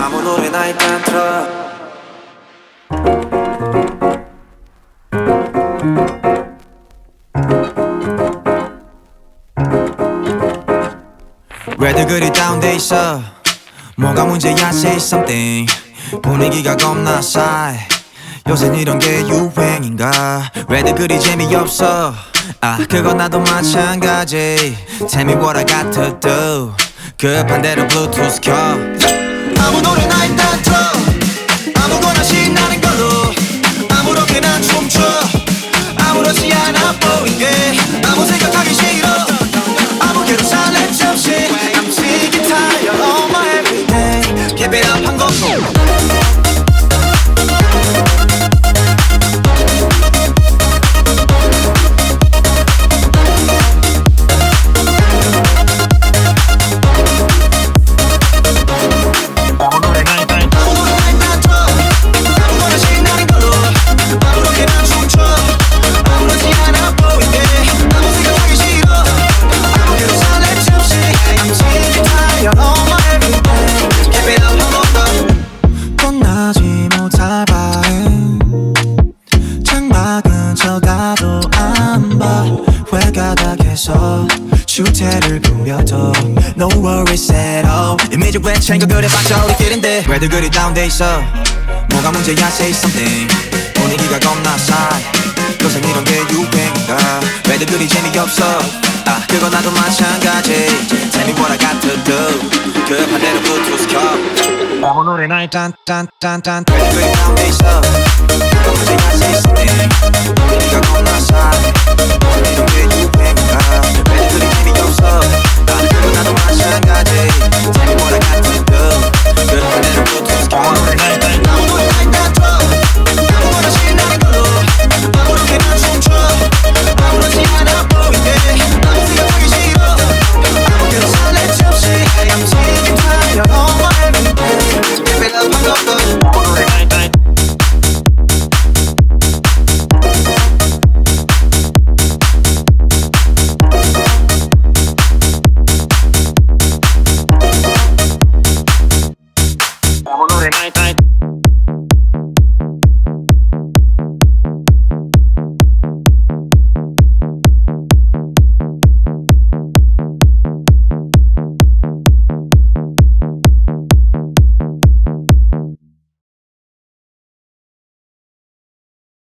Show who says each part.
Speaker 1: 아무 노래나 일단 틀어. 왜들 그리 다운돼 있어? 뭐가 문제야 say something. 분위기가 겁나 싸해. 요새 이런 게 유행인가? 왜들 그리 재미없어? 아 그건 나도 마찬가지. Tell me what I got to do 급한 대로 블루투스 켜 아무 노래나 일단 틀어 주태를 부려도 No worries at all. 이미지 왜 챙겨 그래봤자 우리끼린데. 왜들 그리 다운돼 있어? 뭐가 문제야 say something. 분위기가 겁나 싸해 요새 이런 게 유행인가 왜들 그리 재미없어? 아 그건 나도 마찬가지. Tell me what I got to do 급한 대로 블루투스 켜 아무 노래나 일단 딴딴딴. 왜들 그리 다운돼 있어? 뭐가 문제야 say something. 분위기가 겁나 night.